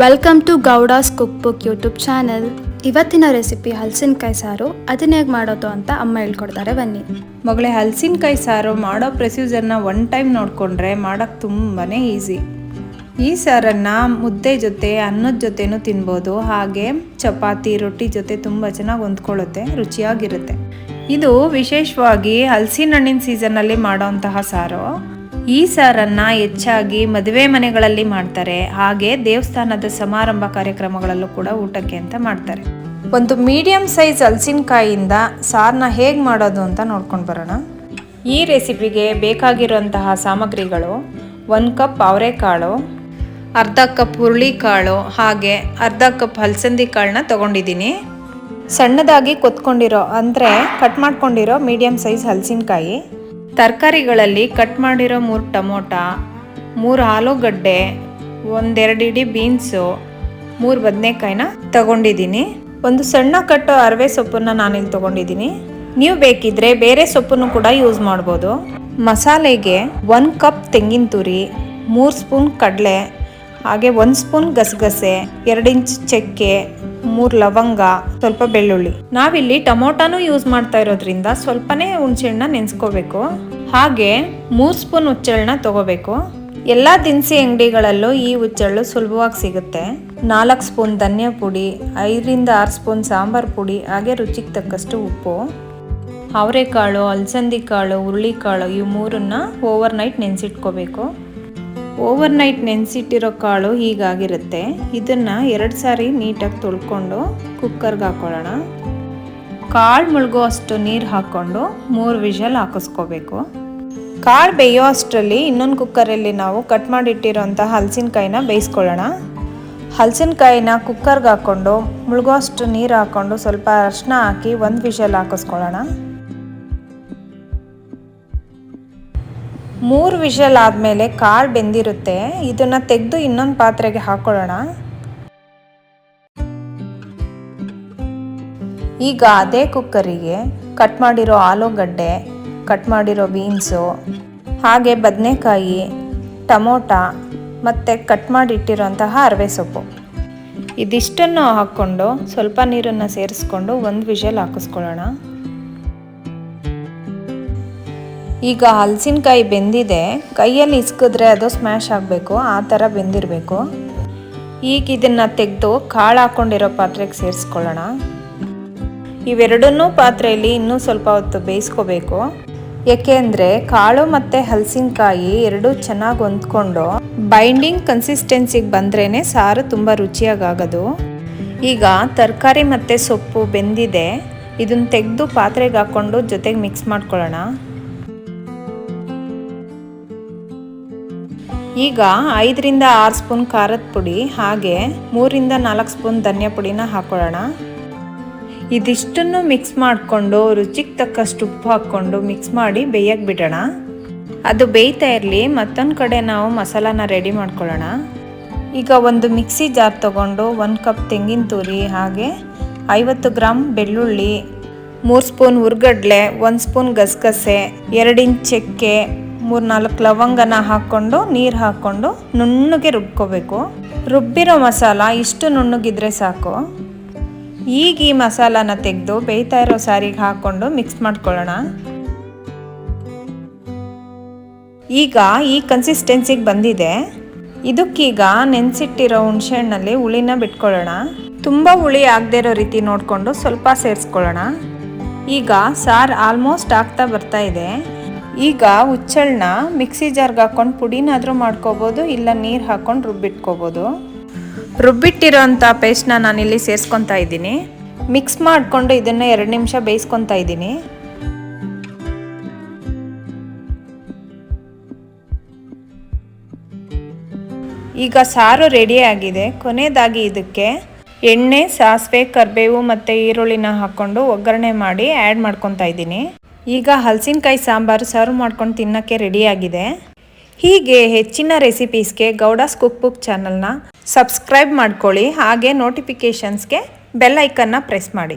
Welcome to Gowda's cook book YouTube channel ಇವತ್ತಿನ recipe ಹಲಸಿನಕಾಯಿ ಸಾರು. ಅದನ್ನ ಹೇಗೆ ಮಾಡೋದು ಅಂತ ಅಮ್ಮ ಹೇಳ್ಕೊಡ್ತಾರೆ. ಬನ್ನಿ. ಮಗಳೇ, ಹಲಸಿನಕಾಯಿ ಸಾರು ಮಾಡೋ ಪ್ರೊಸೀಜರ್ನ ಒನ್ ಟೈಮ್ ನೋಡಿಕೊಂಡ್ರೆ ಮಾಡೋಕ್ಕೆ ತುಂಬಾ ಈಸಿ ಈ ಸಾರನ್ನು ಮುದ್ದೆ ಜೊತೆ, ಅನ್ನದ ಜೊತೆನೂ ತಿನ್ಬೋದು. ಹಾಗೆ ಚಪಾತಿ, ರೊಟ್ಟಿ ಜೊತೆ ತುಂಬ ಚೆನ್ನಾಗಿ ಹೊಂದ್ಕೊಳ್ಳುತ್ತೆ. ರುಚಿಯಾಗಿರುತ್ತೆ. ಇದು ವಿಶೇಷವಾಗಿ ಹಲಸಿನ ಹಣ್ಣಿನ ಸೀಸನ್ನಲ್ಲಿ ಮಾಡೋಂತಹ ಸಾರು. ಈ ಸಾರನ್ನು ಹೆಚ್ಚಾಗಿ ಮದುವೆ ಮನೆಗಳಲ್ಲಿ ಮಾಡ್ತಾರೆ. ಹಾಗೆ ದೇವಸ್ಥಾನದ ಸಮಾರಂಭ ಕಾರ್ಯಕ್ರಮಗಳಲ್ಲೂ ಕೂಡ ಊಟಕ್ಕೆ ಅಂತ ಮಾಡ್ತಾರೆ. ಒಂದು ಮೀಡಿಯಂ ಸೈಜ್ ಹಲಸಿನಕಾಯಿಯಿಂದ ಸಾರನ್ನ ಹೇಗೆ ಮಾಡೋದು ಅಂತ ನೋಡ್ಕೊಂಡು ಬರೋಣ. ಈ ರೆಸಿಪಿಗೆ ಬೇಕಾಗಿರುವಂತಹ ಸಾಮಗ್ರಿಗಳು ಒಂದು ಕಪ್ ಅವರೆಕಾಳು, ಅರ್ಧ ಕಪ್ ಹುರುಳಿಕಾಳು, ಹಾಗೆ ಅರ್ಧ ಕಪ್ ಹಲಸಂದಿ ಕಾಳನ್ನ ತೊಗೊಂಡಿದ್ದೀನಿ. ಸಣ್ಣದಾಗಿ ಕೊತ್ಕೊಂಡಿರೋ ಅಂದರೆ ಕಟ್ ಮಾಡ್ಕೊಂಡಿರೋ ಮೀಡಿಯಂ ಸೈಜ್ ಹಲಸಿನಕಾಯಿ ತರಕಾರಿಗಳಲ್ಲಿ ಕಟ್ ಮಾಡಿರೋ ಮೂರು ಟೊಮೊಟ, ಮೂರು ಆಲೂಗಡ್ಡೆ, ಒಂದೆರಡು ಇಡೀ ಬೀನ್ಸು, ಮೂರು ಬದನೆಕಾಯಿನ ತಗೊಂಡಿದ್ದೀನಿ. ಒಂದು ಸಣ್ಣ ಕಟ್ಟು ಅರವೆ ಸೊಪ್ಪನ್ನು ನಾನಿಲ್ಲಿ ತಗೊಂಡಿದ್ದೀನಿ. ನೀವು ಬೇಕಿದ್ರೆ ಬೇರೆ ಸೊಪ್ಪನ್ನು ಕೂಡ ಯೂಸ್ ಮಾಡ್ಬೋದು. ಮಸಾಲೆಗೆ ಒಂದು ಕಪ್ ತೆಂಗಿನ ತುರಿ, ಮೂರು ಸ್ಪೂನ್ ಕಡಲೆ, ಹಾಗೆ ಒಂದು ಸ್ಪೂನ್ ಗಸಗಸೆ, ಎರಡು ಇಂಚ್ ಚಕ್ಕೆ ಮೂರು ಲವಂಗ, ಸ್ವಲ್ಪ ಬೆಳ್ಳುಳ್ಳಿ. ನಾವಿಲ್ಲಿ ಟೊಮೊಟೊನೂ ಯೂಸ್ ಮಾಡ್ತಾ ಇರೋದ್ರಿಂದ ಸ್ವಲ್ಪನೇ ಹುಣಸೆಹಣ್ಣ ನೆನೆಸ್ಕೋಬೇಕು. ಹಾಗೆ ಮೂರು ಸ್ಪೂನ್ ಹುಚ್ಚೆಳ್ಳನ್ನ ತಗೋಬೇಕು. ಎಲ್ಲ ದಿನಸಿ ಅಂಗಡಿಗಳಲ್ಲೂ ಈ ಹುಚ್ಚೆಳ್ಳು ಸುಲಭವಾಗಿ ಸಿಗುತ್ತೆ. ನಾಲ್ಕು ಸ್ಪೂನ್ ಧನಿಯಾ ಪುಡಿ, ಐದರಿಂದ ಆರು ಸ್ಪೂನ್ ಸಾಂಬಾರ್ ಪುಡಿ, ಹಾಗೆ ರುಚಿಗೆ ತಕ್ಕಷ್ಟು ಉಪ್ಪು. ಅವರೆಕಾಳು, ಅಲಸಂದಿ ಕಾಳು, ಹುರುಳಿಕಾಳು, ಇವು ಮೂರನ್ನ ಓವರ್ ನೈಟ್ ನೆನೆಸಿಟ್ಕೋಬೇಕು. ಓವರ್ ನೈಟ್ ನೆನೆಸಿಟ್ಟಿರೋ ಕಾಳು ಹೀಗಾಗಿರುತ್ತೆ. ಇದನ್ನು ಎರಡು ಸಾರಿ ನೀಟಾಗಿ ತೊಳ್ಕೊಂಡು ಕುಕ್ಕರ್ಗೆ ಹಾಕ್ಕೊಳ್ಳೋಣ ಕಾಳು ಮುಳುಗೋ ಅಷ್ಟು ನೀರು ಹಾಕ್ಕೊಂಡು ಮೂರು ವಿಷಲ್ ಹಾಕಿಸ್ಕೋಬೇಕು. ಕಾಳು ಬೇಯೋ ಅಷ್ಟರಲ್ಲಿ ಇನ್ನೊಂದು ಕುಕ್ಕರಲ್ಲಿ ನಾವು ಕಟ್ ಮಾಡಿಟ್ಟಿರೋಂಥ ಹಲಸಿನಕಾಯಿನ ಬೇಯಿಸ್ಕೊಳ್ಳೋಣ. ಹಲಸಿನಕಾಯಿನ ಕುಕ್ಕರ್ಗೆ ಹಾಕ್ಕೊಂಡು ಮುಳುಗೋ ಅಷ್ಟು ನೀರು ಹಾಕ್ಕೊಂಡು ಸ್ವಲ್ಪ ಅರಶಿನ ಹಾಕಿ ಒಂದು ವಿಷಲ್ ಹಾಕಿಸ್ಕೊಳ್ಳೋಣ. ಮೂರು ವಿಷಲ್ ಆದಮೇಲೆ ಕಾಳು ಬೆಂದಿರುತ್ತೆ. ಇದನ್ನು ತೆಗೆದು ಇನ್ನೊಂದು ಪಾತ್ರೆಗೆ ಹಾಕೊಳ್ಳೋಣ. ಈಗ ಅದೇ ಕುಕ್ಕರಿಗೆ ಕಟ್ ಮಾಡಿರೋ ಆಲೂಗಡ್ಡೆ, ಕಟ್ ಮಾಡಿರೋ ಬೀನ್ಸು, ಹಾಗೆ ಬದನೆಕಾಯಿ, ಟಮೋಟ ಮತ್ತು ಕಟ್ ಮಾಡಿಟ್ಟಿರೋಂತಹ ಅರವೆ ಸೊಪ್ಪು. ಇದಿಷ್ಟನ್ನು ಹಾಕ್ಕೊಂಡು ಸ್ವಲ್ಪ ನೀರನ್ನು ಸೇರಿಸ್ಕೊಂಡು ಒಂದು ವಿಷಲ್ ಹಾಕಿಸ್ಕೊಳ್ಳೋಣ. ಈಗ ಹಲಸಿನಕಾಯಿ ಬೆಂದಿದೆ, ಕೈಯಲ್ಲಿ ಇಸ್ಕಿದ್ರೆ ಅದು ಸ್ಮ್ಯಾಶ್ ಆಗಬೇಕು, ಆ ಥರ ಬೆಂದಿರಬೇಕು. ಈಗ ಇದನ್ನು ತೆಗೆದು ಕಾಳು ಹಾಕ್ಕೊಂಡಿರೋ ಪಾತ್ರೆಗೆ ಸೇರಿಸ್ಕೊಳ್ಳೋಣ. ಇವೆರಡನ್ನೂ ಪಾತ್ರೆಯಲ್ಲಿ ಇನ್ನೂ ಸ್ವಲ್ಪ ಹೊತ್ತು ಬೇಯಿಸ್ಕೋಬೇಕು. ಏಕೆಂದರೆ ಕಾಳು ಮತ್ತು ಹಲಸಿನಕಾಯಿ ಎರಡೂ ಚೆನ್ನಾಗಿ ಹೊಂದ್ಕೊಂಡು ಬೈಂಡಿಂಗ್ ಕನ್ಸಿಸ್ಟೆನ್ಸಿಗೆ ಬಂದ್ರೇ ಸಾರು ತುಂಬ ರುಚಿಯಾಗದು ಈಗ ತರಕಾರಿ ಮತ್ತು ಸೊಪ್ಪು ಬೆಂದಿದೆ, ಇದನ್ನು ತೆಗೆದು ಪಾತ್ರೆಗೆ ಹಾಕ್ಕೊಂಡು ಜೊತೆಗೆ ಮಿಕ್ಸ್ ಮಾಡ್ಕೊಳ್ಳೋಣ. ಈಗ ಐದರಿಂದ ಆರು ಸ್ಪೂನ್ ಖಾರದ ಪುಡಿ, ಹಾಗೆ ಮೂರಿಂದ ನಾಲ್ಕು ಸ್ಪೂನ್ ಧನಿಯಾ ಪುಡಿನ ಹಾಕೊಳ್ಳೋಣ. ಇದಿಷ್ಟನ್ನು ಮಿಕ್ಸ್ ಮಾಡಿಕೊಂಡು, ರುಚಿಗೆ ತಕ್ಕಷ್ಟು ಉಪ್ಪು ಹಾಕ್ಕೊಂಡು ಮಿಕ್ಸ್ ಮಾಡಿ ಬೇಯಕ್ಕೆ ಬಿಡೋಣ. ಅದು ಬೇಯ್ತಾ ಇರಲಿ, ಮತ್ತೊಂದು ಕಡೆ ನಾವು ಮಸಾಲಾನ ರೆಡಿ ಮಾಡ್ಕೊಳ್ಳೋಣ. ಈಗ ಒಂದು ಮಿಕ್ಸಿ ಜಾರ್ ತಗೊಂಡು ಒಂದು ಕಪ್ ತೆಂಗಿನ ತುರಿ, ಹಾಗೆ ಐವತ್ತು ಗ್ರಾಮ್ ಬೆಳ್ಳುಳ್ಳಿ, ಮೂರು ಸ್ಪೂನ್ ಹುರ್ಗಡ್ಲೆ ಒಂದು ಸ್ಪೂನ್ ಗಸಗಸೆ, ಎರಡು ಇಂಚ್ ಚಕ್ಕೆ ಮೂರು ನಾಲ್ಕು ಲವಂಗನ ಹಾಕ್ಕೊಂಡು, ನೀರು ಹಾಕ್ಕೊಂಡು ನುಣ್ಣಗೆ ರುಬ್ಕೋಬೇಕು. ರುಬ್ಬಿರೋ ಮಸಾಲ ಇಷ್ಟು ನುಣ್ಣಗಿದ್ರೆ ಸಾಕು. ಈಗ ಈ ಮಸಾಲಾನ ತೆಗೆದು ಬೇಯ್ತಾ ಇರೋ ಸಾರಿಗೆ ಹಾಕ್ಕೊಂಡು ಮಿಕ್ಸ್ ಮಾಡ್ಕೊಳ್ಳೋಣ. ಈಗ ಈ ಕನ್ಸಿಸ್ಟೆನ್ಸಿಗೆ ಬಂದಿದೆ. ಇದಕ್ಕೀಗ ನೆನೆಸಿಟ್ಟಿರೋ ಹುಣಸೆಹಣ್ಣಲ್ಲಿ ಹುಳಿನ ಬಿಟ್ಕೊಳ್ಳೋಣ. ತುಂಬ ಹುಳಿ ಆಗದೇ ಇರೋ ರೀತಿ ನೋಡಿಕೊಂಡು ಸ್ವಲ್ಪ ಸೇರಿಸ್ಕೊಳ್ಳೋಣ. ಈಗ ಸಾರು ಆಲ್ಮೋಸ್ಟ್ ಆಗ್ತಾ ಬರ್ತಾ ಇದೆ. ಈಗ ಹುಚ್ಚಳನ್ನ ಮಿಕ್ಸಿ ಜಾರ್ಗೆ ಹಾಕ್ಕೊಂಡು ಪುಡಿನಾದರೂ ಮಾಡ್ಕೋಬೋದು ಇಲ್ಲ ನೀರು ಹಾಕ್ಕೊಂಡು ರುಬ್ಬಿಟ್ಕೋಬೋದು. ರುಬ್ಬಿಟ್ಟಿರೋಂಥ ಪೇಸ್ಟ್ನ ನಾನಿಲ್ಲಿ ಸೇರಿಸ್ಕೊತಾ ಇದ್ದೀನಿ. ಮಿಕ್ಸ್ ಮಾಡಿಕೊಂಡು ಇದನ್ನು ಎರಡು ನಿಮಿಷ ಬೇಯಿಸ್ಕೊತಾ ಇದ್ದೀನಿ. ಈಗ ಸಾರು ರೆಡಿ ಆಗಿದೆ. ಕೊನೆಯದಾಗಿ ಇದಕ್ಕೆ ಎಣ್ಣೆ ಸಾಸಿವೆ ಕರಿಬೇವು ಮತ್ತು ಈರುಳ್ಳಿನ ಹಾಕ್ಕೊಂಡು ಒಗ್ಗರಣೆ ಮಾಡಿ ಆ್ಯಡ್ ಮಾಡ್ಕೊತಾ ಇದ್ದೀನಿ. ಈಗ ಹಲಸಿನಕಾಯಿ ಸಾಂಬಾರು ಸರ್ವ್ ಮಾಡ್ಕೊಂಡು ತಿನ್ನೋಕ್ಕೆ ರೆಡಿಯಾಗಿದೆ. ಹೀಗೆ ಹೆಚ್ಚಿನ ರೆಸಿಪೀಸ್ಗೆ ಗೌಡಾಸ್ ಕುಕ್ ಬುಕ್ ಚಾನಲ್ನ ಸಬ್ಸ್ಕ್ರೈಬ್ ಮಾಡ್ಕೊಳ್ಳಿ. ಹಾಗೆ ನೋಟಿಫಿಕೇಷನ್ಸ್ಗೆ ಬೆಲ್ ಐಕನ್ನ ಪ್ರೆಸ್ ಮಾಡಿ.